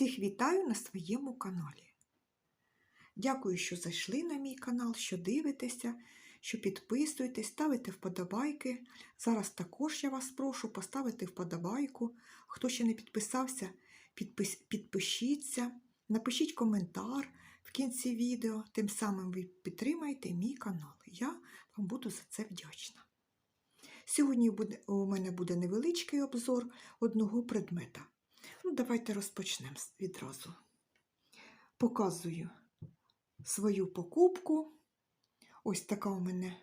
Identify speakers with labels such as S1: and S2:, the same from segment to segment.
S1: Всіх вітаю на своєму каналі. Дякую, що зайшли на мій канал, що дивитеся, що підписуєтесь, ставите вподобайки. Зараз також я вас прошу поставити вподобайку. Хто ще не підписався, підпис... підпишіться, напишіть коментар в кінці відео. Тим самим ви підтримаєте мій канал. Я вам буду за це вдячна. Сьогодні буде, у мене буде невеличкий обзор одного предмета. Ну, давайте розпочнемо відразу. Показую свою покупку. Ось така у мене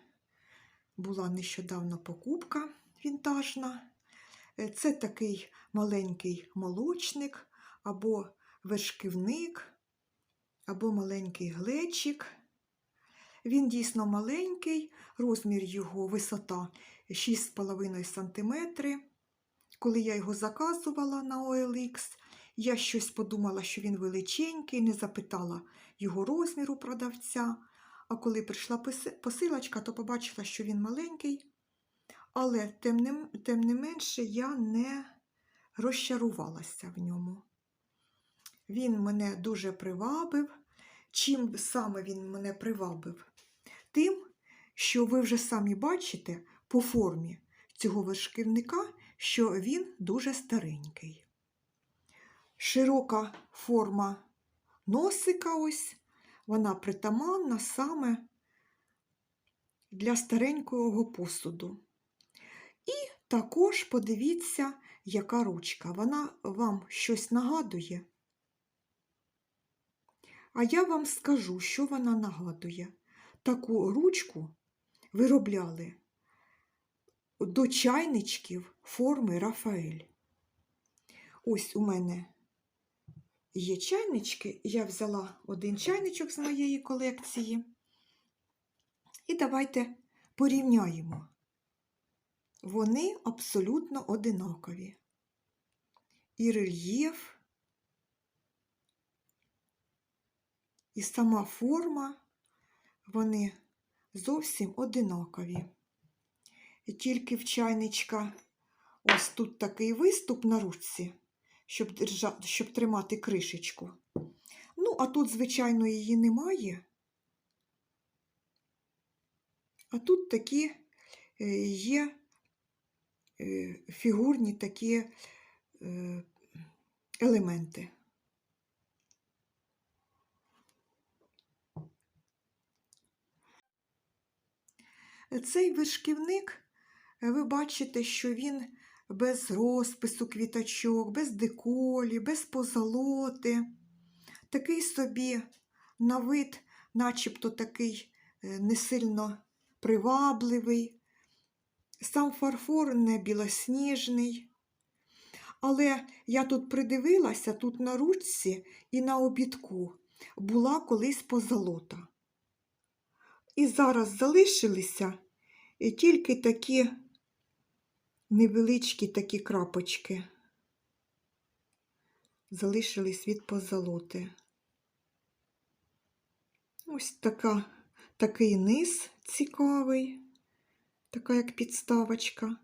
S1: була нещодавно покупка вінтажна. Е, Це такий маленький молочник, або вершківник, або маленький глечик. Він дійсно маленький, розмір його висота 6,5 см. Коли я його заказувала на OLX, я щось подумала, що він величенький, не запитала його розміру продавця. А коли прийшла посилочка, то побачила, що він маленький. Але тим не, тим не менше я не розчарувалася в ньому. Він мене дуже привабив. Чим саме він мене привабив? Тим, що ви вже самі бачите по формі цього вершківника, що він дуже старенький. Широка форма носика ось, вона притаманна саме для старенького посуду. І також подивіться, яка ручка. Вона вам щось нагадує. А я вам скажу, що вона нагадує. Таку ручку виробляли до чайничків форми Рафаель. Ось у мене є чайнички. Я взяла один чайничок з моєї колекції. І давайте порівняємо. Вони абсолютно одинакові. І рельєф, і сама форма, вони зовсім одинакові. Тільки в чайничка ось тут такий виступ на ручці, щоб, держа... щоб тримати кришечку. Ну, а тут, звичайно, її немає. А тут такі е, є е, фігурні такі е, елементи. Цей вишківник, ви бачите, що він без розпису квіточок, без деколі, без позолоти. Такий собі на вид, начебто такий е, не сильно привабливий. Сам фарфор не білосніжний. Але я тут придивилася, тут на ручці і на обідку була колись позолота. І зараз залишилися тільки такі невеличкі такі крапочки. Залишились від позолоти. Ось така, такий низ цікавий, така як підставочка.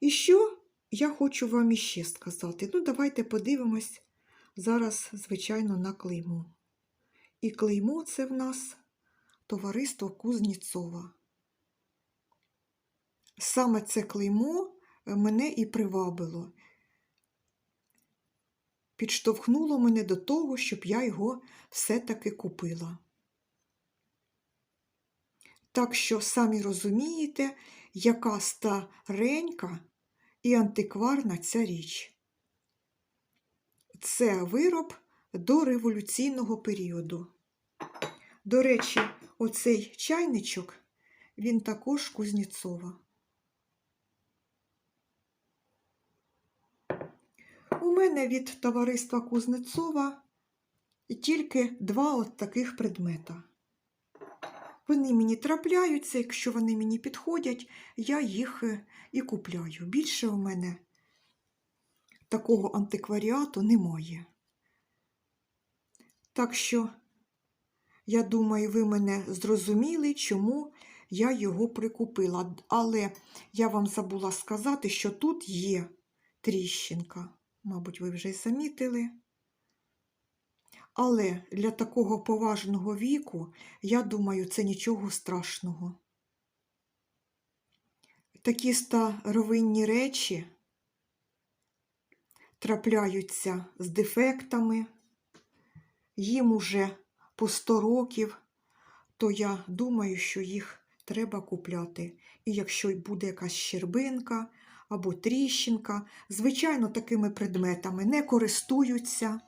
S1: І що я хочу вам іще сказати? Ну, давайте подивимось зараз, звичайно, на клеймо. І клеймо це в нас товариство Кузніцова. Саме це клеймо е, мене і привабило. Підштовхнуло мене до того, щоб я його все-таки купила. Так що, самі розумієте, яка старенька і антикварна ця річ. Це вироб до революційного періоду. До речі, оцей чайничок, він також Кузніцова. У мене від товариства Кузнецова тільки два от таких предмета. Вони мені трапляються, якщо вони мені підходять, я їх е, і купляю. Більше у мене такого антикваріату немає. Так що, я думаю, ви мене зрозуміли, чому я його прикупила. Але я вам забула сказати, що тут є тріщинка. Мабуть, ви вже й замітили. Але для такого поважного віку, я думаю, це нічого страшного. Такі старовинні речі трапляються з дефектами, їм уже по 100 років, то я думаю, що їх треба купляти. І якщо буде якась щербинка або тріщинка, звичайно, такими предметами не користуються.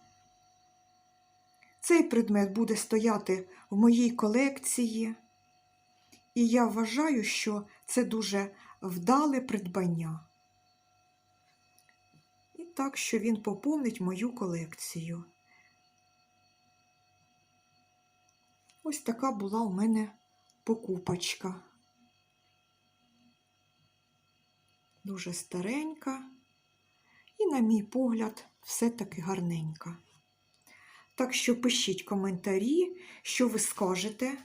S1: Цей предмет буде стояти в моїй колекції, і я вважаю, що це дуже вдале придбання. І так, що він поповнить мою колекцію. Ось така була у мене покупочка. Дуже старенька і, на мій погляд, все-таки гарненька. Так що пишіть коментарі, що ви скажете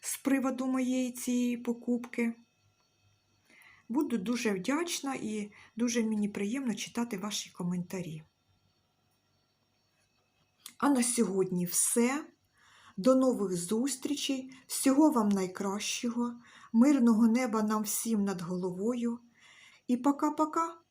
S1: з приводу моєї цієї покупки. Буду дуже вдячна і дуже мені приємно читати ваші коментарі. А на сьогодні все. До нових зустрічей. Всього вам найкращого, мирного неба нам всім над головою. І пока-пока!